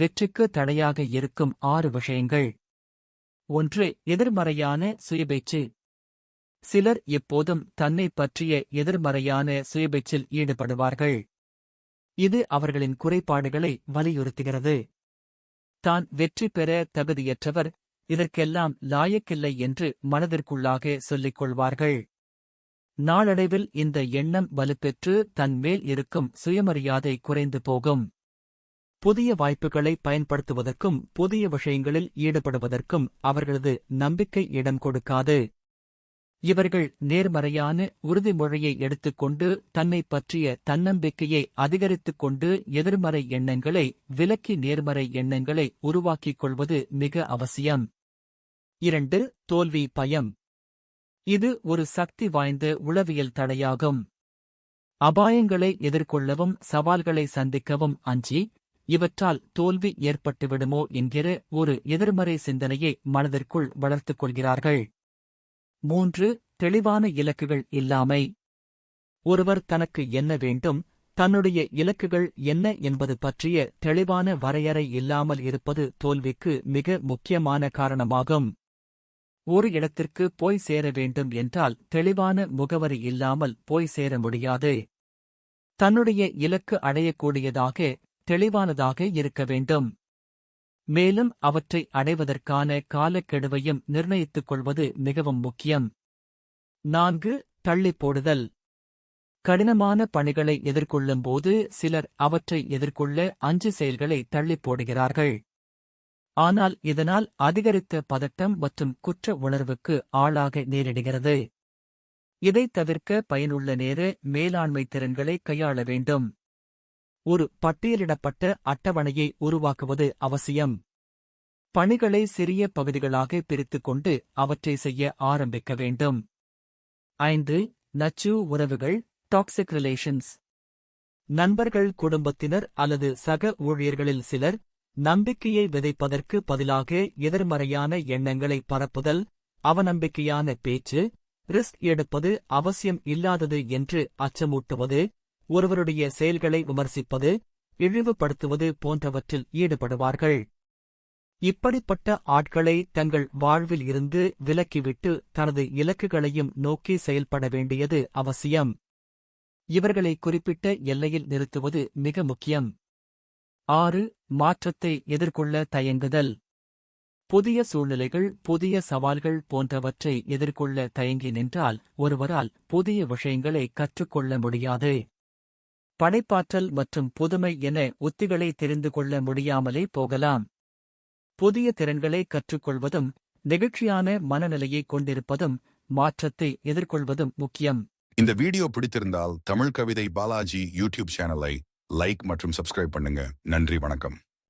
வெற்றிக்கு தடையாக இருக்கும் ஆறு விஷயங்கள். ஒன்று எதிர்மறையான சுயபேச்சு. சிலர் எப்போதும் தன்னை பற்றிய எதிர்மறையான சுயபேச்சில் ஈடுபடுவார்கள். இது அவர்களின் குறைபாடுகளை வலியுறுத்துகிறது. தான் வெற்றி பெற தகுதியற்றவர் இதற்கெல்லாம் லாயக்கில்லை என்று மனதிற்குள்ளாக சொல்லிக் கொள்வார்கள் நாளடைவில் இந்த எண்ணம் வலுப்பெற்று தன் மேல் இருக்கும் சுயமரியாதை குறைந்து போகும். புதிய வாய்ப்புகளை பயன்படுத்துவதற்கும் புதிய விஷயங்களில் ஈடுபடுவதற்கும் அவர்களது நம்பிக்கை இடம் கொடுக்காது. இவர்கள் நேர்மறையான உறுதிமொழியை எடுத்துக்கொண்டு தன்னை பற்றிய தன்னம்பிக்கையை அதிகரித்துக் கொண்டு எதிர்மறை எண்ணங்களை விலக்கி நேர்மறை எண்ணங்களை உருவாக்கிக் கொள்வது மிக அவசியம். இரண்டு தோல்வி பயம். இது ஒரு சக்தி வாய்ந்த உளவியல் தடையாகும். அபாயங்களை எதிர்கொள்ளவும் சவால்களை சந்திக்கவும் அஞ்சி இவற்றால் தோல்வி ஏற்பட்டுவிடுமோ என்கிற ஒரு எதிர்மறை சிந்தனையை மனதிற்குள் வளர்த்துக் கொள்கிறார்கள். மூன்று தெளிவான இலக்குகள் இல்லாமை. ஒருவர் தனக்கு என்ன வேண்டும் தன்னுடைய இலக்குகள் என்ன என்பது பற்றிய தெளிவான வரையறை இல்லாமல் இருப்பது தோல்விக்கு மிக முக்கியமான காரணமாகும். ஒரு இடத்திற்கு போய் சேர வேண்டும் என்றால் தெளிவான முகவரி இல்லாமல் போய் சேர முடியாது. தன்னுடைய இலக்கு அடையக்கூடியதாக தெளிவானதாக இருக்க வேண்டும். மேலும் அவற்றை அடைவதற்கான காலக்கெடுவையும் நிர்ணயித்துக் கொள்வது மிகவும் முக்கியம். நான்கு தள்ளி போடுதல். கடினமான பணிகளை எதிர்கொள்ளும்போது சிலர் அவற்றை எதிர்கொள்ள அஞ்சு செயல்களை தள்ளிப் போடுகிறார்கள். ஆனால் இதனால் அதிகரித்த பதட்டம் மற்றும் குற்ற உணர்வுக்கு ஆளாக நேரிடுகிறது. இதைத் தவிர்க்க பயனுள்ள நேர மேலாண்மை திறன்களை கையாள வேண்டும். ஒரு பட்டியலிடப்பட்ட அட்டவணையை உருவாக்குவது அவசியம். பணிகளை சிறிய பகுதிகளாக பிரித்துக் கொண்டு அவற்றை செய்ய ஆரம்பிக்க வேண்டும். ஐந்து நச்சு உறவுகள் டாக்ஸிக் ரிலேஷன்ஸ் நண்பர்கள் குடும்பத்தினர் அல்லது சக ஊழியர்களில் சிலர் நம்பிக்கையை விதைப்பதற்கு பதிலாக எதிர்மறையான எண்ணங்களை பரப்புதல் அவநம்பிக்கையான பேச்சு ரிஸ்க் எடுப்பது அவசியம் இல்லாதது என்று அச்சமூட்டுவது ஒருவருடைய செயல்களை விமர்சிப்பது இழிவுபடுத்துவது போன்றவற்றில் ஈடுபடுவார்கள். இப்படிப்பட்ட ஆட்களை தங்கள் வாழ்வில் இருந்து விலக்கிவிட்டு தனது இலக்குகளையும் நோக்கி செயல்பட வேண்டியது அவசியம். இவர்களை குறிப்பிட்ட எல்லையில் நிறுத்துவது மிக முக்கியம். ஆறு மாற்றத்தை எதிர்கொள்ள தயங்குதல். புதிய சூழ்நிலைகள் புதிய சவால்கள் போன்றவற்றை எதிர்கொள்ள தயங்கி நின்றால் ஒருவரால் புதிய விஷயங்களை கற்றுக்கொள்ள முடியாது. படைப்பாற்றல் மற்றும் புதுமை என உத்திகளை தெரிந்து கொள்ள முடியாமலே போகலாம். புதிய திறன்களை கற்றுக்கொள்வதும் நெகிழ்ச்சியான மனநிலையை கொண்டிருப்பதும் மாற்றத்தை எதிர்கொள்வதும் முக்கியம். இந்த வீடியோ பிடித்திருந்தால் தமிழ் கவிதை பாலாஜி யூடியூப் சேனலை லைக் மற்றும் சப்ஸ்கிரைப் பண்ணுங்க. நன்றி வணக்கம்.